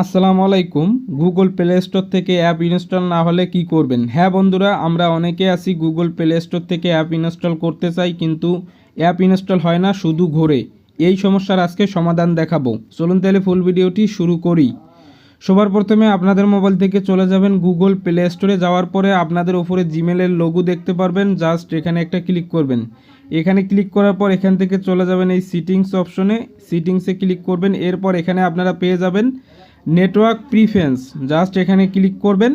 আসসালামু আলাইকুম। Google play store থেকে অ্যাপ ইনস্টল না হলে কি করবেন? হ্যাঁ বন্ধুরা, আমরা অনেকে আছি গুগল প্লে স্টোর থেকে অ্যাপ ইনস্টল করতে চাই, কিন্তু অ্যাপ ইনস্টল হয় না, শুধু ঘোরে। এই সমস্যার আজকে সমাধান দেখাবো। চলুন তাহলে ফুল ভিডিওটি শুরু করি। সবার প্রথমে আপনাদের মোবাইল থেকে চলে যাবেন গুগল প্লে স্টোরে যাওয়ার পরে আপনাদের ওপরে জিমেলের লোগো দেখতে পারবেন। জাস্ট এখানে একটা ক্লিক করবেন। এখানে ক্লিক করার পর এখান থেকে চলে যাবেন এই সিটিংস অপশনে সিটিংসে ক্লিক করবেন। এরপর এখানে আপনারা পেয়ে যাবেন নেটওয়ার্ক প্রিফেন্স জাস্ট এখানে ক্লিক করবেন।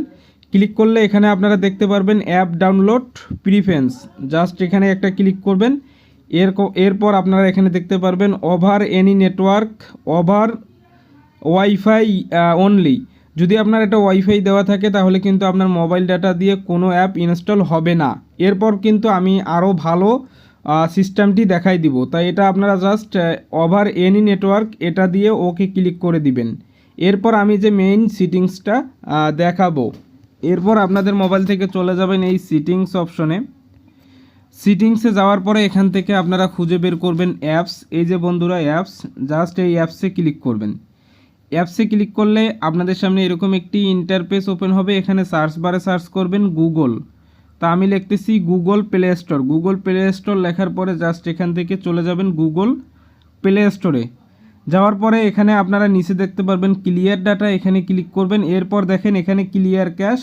ক্লিক করলে এখানে আপনারা দেখতে পারবেন অ্যাপ ডাউনলোড প্রিফেন্স জাস্ট এখানে একটা ক্লিক করবেন। এর এরপর আপনারা এখানে দেখতে পারবেন over any network over wifi only যদি আপনার একটা ওয়াইফাই দেওয়া থাকে, তাহলে কিন্তু আপনার মোবাইল ডাটা দিয়ে কোনো অ্যাপ ইনস্টল হবে না। এরপর কিন্তু আমি আরও ভালো সিস্টেমটি দেখাই দিব। তাই এটা আপনারা জাস্ট ওভার এনি নেটওয়ার্ক এটা দিয়ে ওকে ক্লিক করে দিবেন। এরপর আমি যে মেইন সিটিংসটা দেখাবো। এরপর আপনাদের মোবাইল থেকে চলে যাবেন এই সিটিংস অপশনে সিটিংসে যাওয়ার পরে এখান থেকে আপনারা খুঁজে বের করবেন অ্যাপস এই যে বন্ধুরা অ্যাপস জাস্ট এই অ্যাপসে ক্লিক করবেন। অ্যাপসে ক্লিক করলে আপনাদের সামনে এরকম একটি ইন্টারফেস ওপেন হবে। এখানে সার্চ বারে সার্চ করবেন গুগল তা আমি লিখতেছি Google play store Google play store লেখার পরে জাস্ট এখান থেকে চলে যাবেন গুগল প্লে স্টোরে যাওয়ার পরে এখানে আপনারা নিচে দেখতে পারবেন ক্লিয়ার ডাটা এখানে ক্লিক করবেন। এরপর দেখেন এখানে ক্লিয়ার ক্যাশ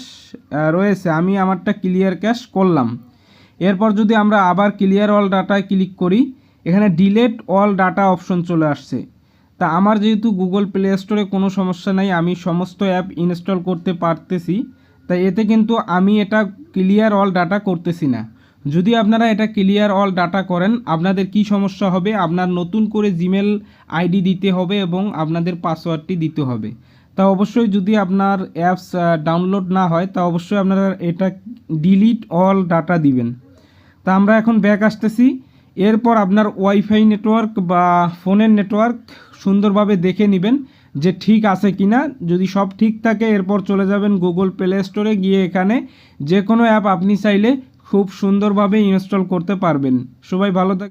রয়েছে। আমি আমারটা ক্লিয়ার ক্যাশ করলাম। এরপর যদি আমরা আবার ক্লিয়ার অল ডাটায় ক্লিক করি, এখানে ডিলেট অল ডাটা অপশন চলে আসছে। তা আমার যেহেতু গুগল প্লে স্টোরে কোনো সমস্যা নাই, আমি সমস্ত অ্যাপ ইনস্টল করতে পারতেছি। তাই এতে কিন্তু আমি এটা ক্লিয়ার অল ডাটা করতেছি না। যদি আপনারা এটা ক্লিয়ার অল ডাটা করেন, আপনাদের কি সমস্যা হবে? আপনার নতুন করে জিমেল আইডি দিতে হবে এবং আপনাদের পাসওয়ার্ডটি দিতে হবে। তা অবশ্যই যদি আপনার অ্যাপস ডাউনলোড না হয়, তা অবশ্যই আপনারা এটা ডিলিট অল ডাটা দিবেন। তা আমরা এখন ব্যাক আসতেছি। এরপর আপনার ওয়াইফাই নেটওয়ার্ক বা ফোনের নেটওয়ার্ক সুন্দরভাবে দেখে নেবেন যে ঠিক আছে কি না যদি সব ঠিক থাকে, এরপর চলে যাবেন গুগল প্লে স্টোরে গিয়ে এখানে যে কোনো অ্যাপ আপনি চাইলে খুব সুন্দরভাবে ইনস্টল করতে পারবেন। সবাই ভালো থাক